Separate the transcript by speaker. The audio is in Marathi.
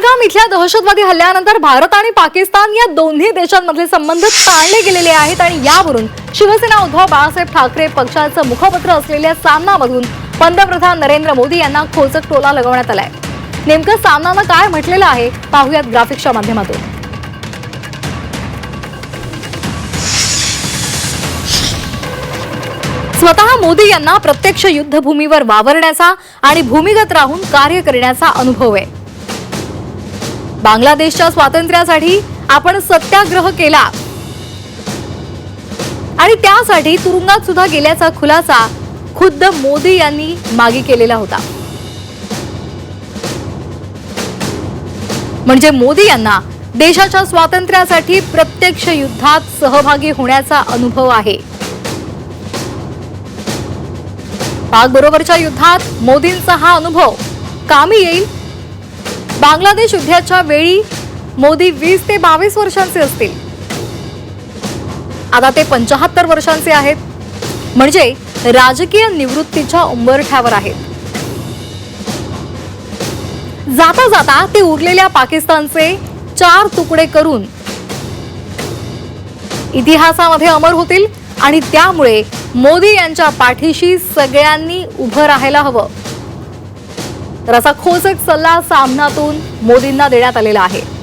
Speaker 1: पहलगाम इथल्या दहशतवादी हल्ल्यानंतर भारत आणि पाकिस्तान या दोन्ही देशांमधले संबंध ताणले गेलेले आहेत आणि यावरून शिवसेना उद्धव बाळासाहेब ठाकरे पक्षाचं मुखपत्र असलेल्या सामनामधून पंतप्रधान नरेंद्र मोदी यांना खोचक टोला लगवण्यात आलाय. नेमकं सामनानं काय म्हटलेलं आहे पाहुयात ग्राफिक्सच्या माध्यमातून. स्वतः मोदी यांना प्रत्यक्ष युद्धभूमीवर वावरण्याचा आणि भूमिगत राहून कार्य करण्याचा अनुभव आहे. बांगलादेशच्या स्वातंत्र्यासाठी आपण सत्याग्रह केला. आणि त्यासाठी तुरुंगात सुद्धा गेल्याचा खुलासा खुद्द मोदी यांनी मागे केलेला होता. म्हणजे मोदी यांना देशाच्या स्वातंत्र्यासाठी प्रत्यक्ष युद्धात सहभागी होण्याचा अनुभव आहे. पाक बरोबरच्या युद्धात मोदींचा हा अनुभव कामी येईल बांगलादेश युद्धाच्या वेळी मोदी वीस ते बावीस वर्षांचे असतील. आता ते पंचाहत्तर वर्षांचे आहेत. म्हणजे राजकीय निवृत्तीच्या उंबरठ्यावर आहेत. जाता जाता ते उरलेल्या पाकिस्तानचे चार तुकडे करून इतिहासामध्ये अमर होतील आणि त्यामुळे मोदी यांच्या पाठीशी सगळ्यांनी उभं राहायला हवं. तर असा खोचक सल्ला सामनातून मोदींना देण्यात आलेला आहे.